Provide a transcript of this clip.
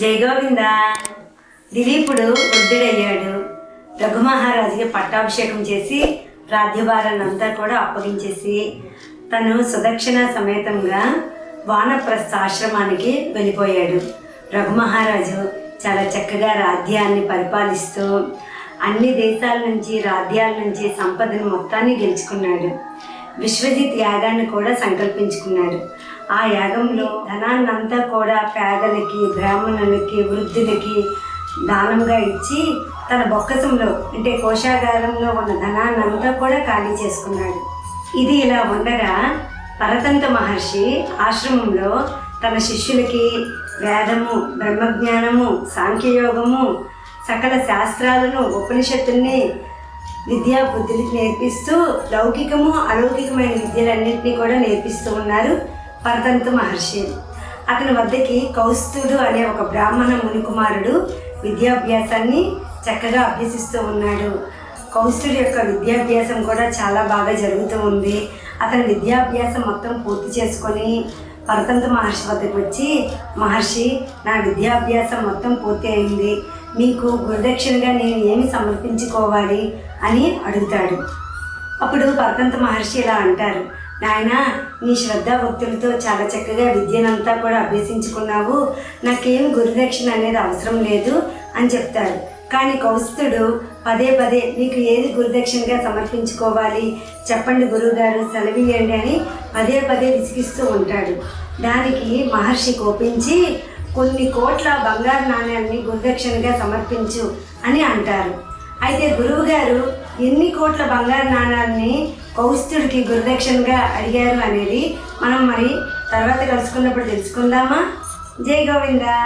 జై గోవింద. దిలీపుడు వృద్ధుడయ్యాడు. రఘుమహారాజుకి పట్టాభిషేకం చేసి రాజ్యభారాన్ని అంతా కూడా అప్పగించేసి తను సుదక్షిణ సమేతంగా వానప్రస్థ ఆశ్రమానికి వెళ్ళిపోయాడు. రఘుమహారాజు చాలా చక్కగా రాజ్యాన్ని పరిపాలిస్తూ అన్ని దేశాల నుంచి రాజ్యాల నుంచి సంపదను మొత్తాన్ని గెలుచుకున్నాడు. విశ్వజిత్ యాగాన్ని కూడా సంకల్పించుకున్నాడు. ఆ యాగంలో ధనాన్నంతా కూడా పేదలకి బ్రాహ్మణులకి వృద్ధులకి దానంగా ఇచ్చి తన బొక్కసంలో అంటే కోశాగారంలో ఉన్న ధనాన్నంతా కూడా ఖాళీ చేసుకున్నాడు. ఇది ఇలా ఉండగా పరతంత మహర్షి ఆశ్రమంలో తన శిష్యులకి వేదము బ్రహ్మజ్ఞానము సాంఖ్యయోగము సకల శాస్త్రాలను ఉపనిషత్తుల్ని విద్యా బుద్ధులకు నేర్పిస్తూ లౌకికము అలౌకికమైన విద్యలన్నింటినీ కూడా నేర్పిస్తూ ఉన్నారు పరతంత మహర్షి. అతని వద్దకి కౌస్తుడు అనే ఒక బ్రాహ్మణ మునికుమారుడు విద్యాభ్యాసాన్ని చక్కగా అభ్యసిస్తూ ఉన్నాడు. కౌస్తుడి యొక్క విద్యాభ్యాసం కూడా చాలా బాగా జరుగుతూ ఉంది. అతని విద్యాభ్యాసం మొత్తం పూర్తి చేసుకొని పరతంత మహర్షి వద్దకు వచ్చి మహర్షి నా విద్యాభ్యాసం మొత్తం పూర్తి అయింది మీకు గురుదక్షిణగా నేను ఏమి సమర్పించుకోవాలి అని అడుగుతాడు. అప్పుడు పరతంత మహర్షి ఇలా అంటారు నాయన నీ శ్రద్ధ భక్తులతో చాలా చక్కగా విద్యనంతా కూడా అభ్యసించుకున్నావు. నాకేం గురుదక్షిణ అనేది అవసరం లేదు అని చెప్తారు. కానీ కౌస్తుడు పదే పదే మీకు ఏది గురుదక్షిణగా సమర్పించుకోవాలి? చెప్పండి గురువుగారు సెలవియండి అని పదే పదే విసిగిస్తూ ఉంటాడు. దానికి మహర్షి కోపించి కొన్ని కోట్ల బంగారు నాణ్యాన్ని గురుదక్షిణగా సమర్పించు అని అంటారు. అయితే గురువు గారు ఎన్ని కోట్ల బంగారు నాణాలని కౌస్తుడికి గురుదక్షిణగా అడిగారు అనేది మనం మరి తర్వాత కలుసుకున్నప్పుడు తెలుసుకుందామా? జై గోవిందా!